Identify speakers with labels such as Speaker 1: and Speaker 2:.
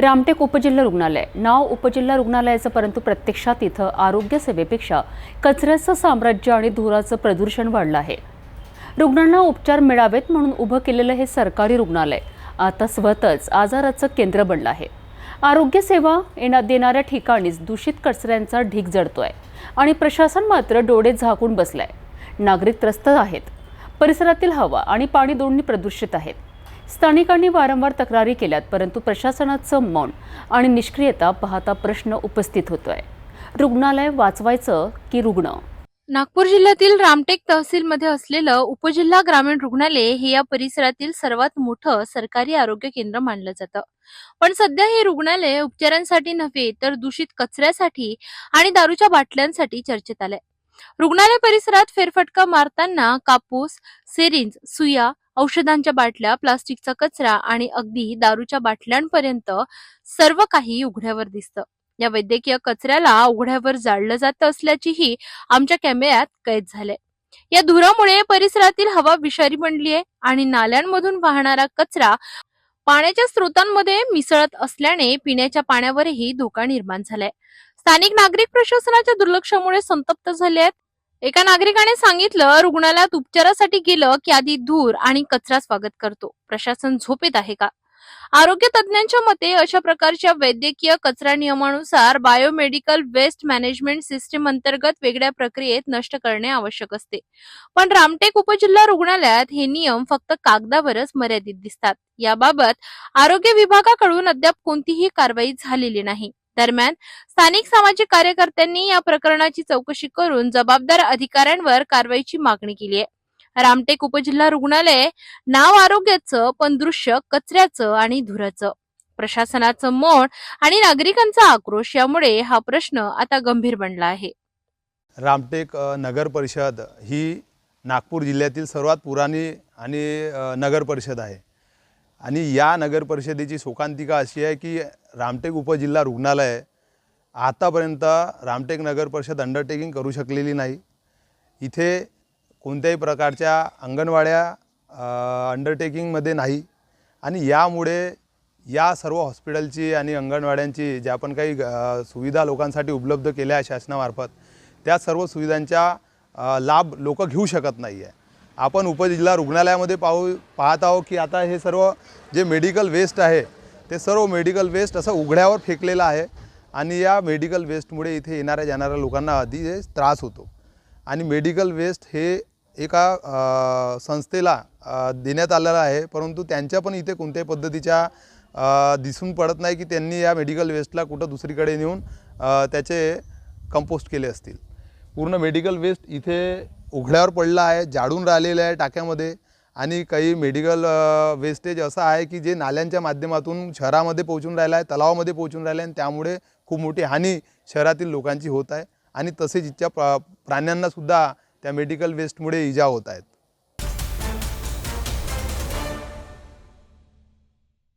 Speaker 1: रामटेक उपजिल्हा रुग्णालय. नाव उपजिल्हा रुग्णालयाचं परंतु प्रत्यक्षात इथं आरोग्य सेवेपेक्षा कचऱ्याचं साम्राज्य आणि धुराचं प्रदूषण वाढलं आहे. रुग्णांना उपचार मिळावेत म्हणून उभं केलेलं हे सरकारी रुग्णालय आता स्वतःच आजाराचं केंद्र बनलं आहे. आरोग्य सेवा येणा देणाऱ्या ठिकाणीच दूषित कचऱ्यांचा ढीग जडतोय आणि प्रशासन मात्र डोळे झाकून बसलंय. नागरिक त्रस्त आहेत. परिसरातील हवा आणि पाणी दोन्ही प्रदूषित आहेत. स्थानिकांनी वारंवार तक्रारी केल्यात परंतु प्रशासनाचं मौन आणि निष्क्रियता पाहता प्रश्न उपस्थित होतोय. रुग्णालय वाचवायचं की रुग्ण?
Speaker 2: नागपूर जिल्ह्यातील रामटेक तहसीलमध्ये असलेलं उपजिल्हा ग्रामीण रुग्णालय हे या परिसरातील सर्वात मोठं सरकारी आरोग्य केंद्र मानलं जातं. पण सध्या हे रुग्णालय उपचारांसाठी नव्हे तर दूषित कचऱ्यासाठी आणि दारूच्या बाटल्यांसाठी चर्चेत आलंय. रुग्णालय परिसरात फेरफटका मारताना कापूस सिरिंज सुया औषधांच्या बाटल्या प्लास्टिकचा कचरा आणि अगदी दारूच्या बाटल्यांपर्यंत सर्व काही उघड्यावर दिसतं. या वैद्यकीय कचऱ्याला उघड्यावर जाळलं जात असल्याचीही आमच्या कॅमेऱ्यात कैद झाले या धुरामुळे परिसरातील हवा विषारी बनली आहे आणि नाल्यांमधून वाहणारा कचरा पाण्याच्या स्रोतांमध्ये मिसळत असल्याने पिण्याच्या पाण्यावरही धोका निर्माण झालाय. स्थानिक नागरिक प्रशासनाच्या दुर्लक्षामुळे संतप्त झाले आहेत. एका नागरिकाने सांगितलं रुग्णालयात उपचारासाठी गेलं की आधी धूर आणि कचरा स्वागत करतो. प्रशासन झोपेत आहे का? आरोग्य तज्ज्ञांच्या मते अशा प्रकारच्या वैद्यकीय कचरा नियमानुसार बायोमेडिकल वेस्ट मॅनेजमेंट सिस्टीम अंतर्गत वेगळ्या प्रक्रियेत नष्ट करणे आवश्यक असते. पण रामटेक उपजिल्हा रुग्णालयात हे नियम फक्त कागदावरच मर्यादित दिसतात. याबाबत आरोग्य विभागाकडून अद्याप कोणतीही कारवाई झालेली नाही. दरम्यान स्थानिक सामाजिक कार्यकर्त्यांनी या प्रकरणाची चौकशी करून जबाबदार अधिकाऱ्यांवर कारवाईची मागणी केली आहे. रामटेक उपजिल्हा रुग्णालय नाव आरोग्याचं पण दृश्य कचऱ्याचं आणि धुराचं. प्रशासनाचं मौन आणि नागरिकांचा आक्रोश यामुळे हा प्रश्न आता गंभीर बनला आहे.
Speaker 3: रामटेक नगर परिषद ही नागपूर जिल्ह्यातील सर्वात पुराणी आणि नगर परिषद आहे. आणि या नगर परिषदेची शोकांतिका अशी आहे की रामटेक उपजिल्हा रुग्णालय आतापर्यंत रामटेक नगर परिषद अंडरटेकिंग करू शकलेली नाही. इथे कोणत्याही प्रकारच्या अंगणवाड्या अंडरटेकिंगमध्ये नाही. आणि यामुळे या सर्व हॉस्पिटलची आणि अंगणवाड्यांची ज्या पण काही सुविधा लोकांसाठी उपलब्ध केल्या आहे शासनामार्फत त्या सर्व सुविधांचा लाभ लोक घेऊ शकत नाही आहे आपण उपजिल्हा रुग्णालयामध्ये पाहू पाहत आहोत की आता हे सर्व जे मेडिकल वेस्ट आहे ते सर्व मेडिकल वेस्ट असं उघड्यावर फेकलेलं आहे आणि या मेडिकल वेस्टमुळे इथे येणाऱ्या जाणाऱ्या लोकांना अधिक त्रास होतो. आणि मेडिकल वेस्ट हे एका संस्थेला देण्यात आलेला आहे. परंतु त्यांच्या पण इथे कोणत्याही पद्धतीच्या दिसून पडत नाही की त्यांनी या मेडिकल वेस्टला कुठं दुसरीकडे नेऊन त्याचे कंपोस्ट केले असतील. पूर्ण मेडिकल वेस्ट इथे उघड्यावर पडलं आहे जाडून राहिलेलं आहे टाक्यामध्ये. आणि काही मेडिकल वेस्टेज असं आहे की जे नाल्यांच्या माध्यमातून शहरामध्ये पोहोचून राहिलं आहे तलावामध्ये पोहोचून राहिलं आहे. आणि त्यामुळे खूप मोठी हानी शहरातील लोकांची होत आहे. आणि तसेच इथच्या प्रा प्राण्यांनासुद्धा त्या मेडिकल वेस्टमुळे इजा होत आहेत.